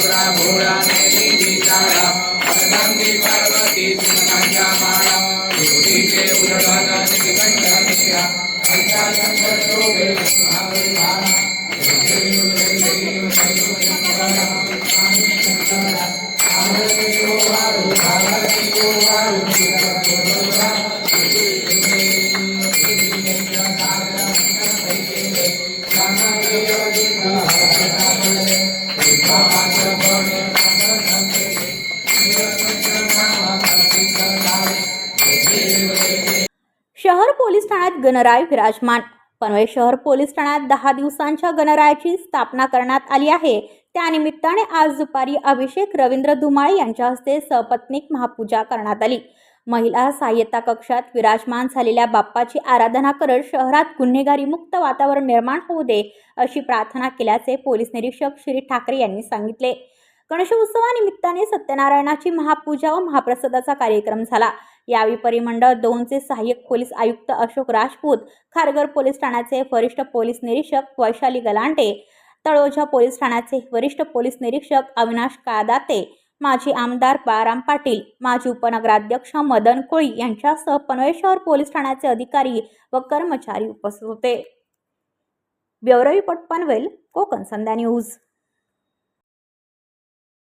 करपुर गौरा भोळा नेली शाळा अर्धांगी पार्वती सुमनांच्या माळा योगीचे उदळण निकंठ मीरा। ऐका शंकर शोभे महाविधाना जय देव शहर पोलीस ठाण्यात गणराय विराजमान. पनवेल शहर पोलीस ठाण्यात दहा दिवसांच्या गणरायाची स्थापना करण्यात आली आहे. त्यानिमित्ताने आज दुपारी अभिषेक रवींद्र धुमाळे यांच्या हस्ते सपत्नीक महापूजा करण्यात आली. महिला सहाय्यता कक्षात विराजमान झालेल्या बाप्पाची आराधना करत शहरात गुन्हेगारी मुक्त वातावरण निर्माण होऊ दे अशी प्रार्थना केल्याचे पोलीस निरीक्षक श्री ठाकरे यांनी सांगितले. गणेशोत्सवानिमित्ताने सत्यनारायणाची महापूजा व महाप्रसादाचा कार्यक्रम झाला. यावेळी परिमंडळ दोनचे सहाय्यक पोलीस आयुक्त अशोक राजपूत खारघर पोलीस ठाण्याचे वरिष्ठ पोलीस निरीक्षक वैशाली गलांटे तळोजा पोलीस ठाण्याचे वरिष्ठ पोलीस निरीक्षक अविनाश कादाते माजी आमदार बाराम पाटील माजी उपनगराध्यक्ष मदन कोळी यांच्यासह पनवेल शहर पोलीस ठाण्याचे अधिकारी व कर्मचारी उपस्थित होते. Bureau report Panvel Konkan Sandhya news.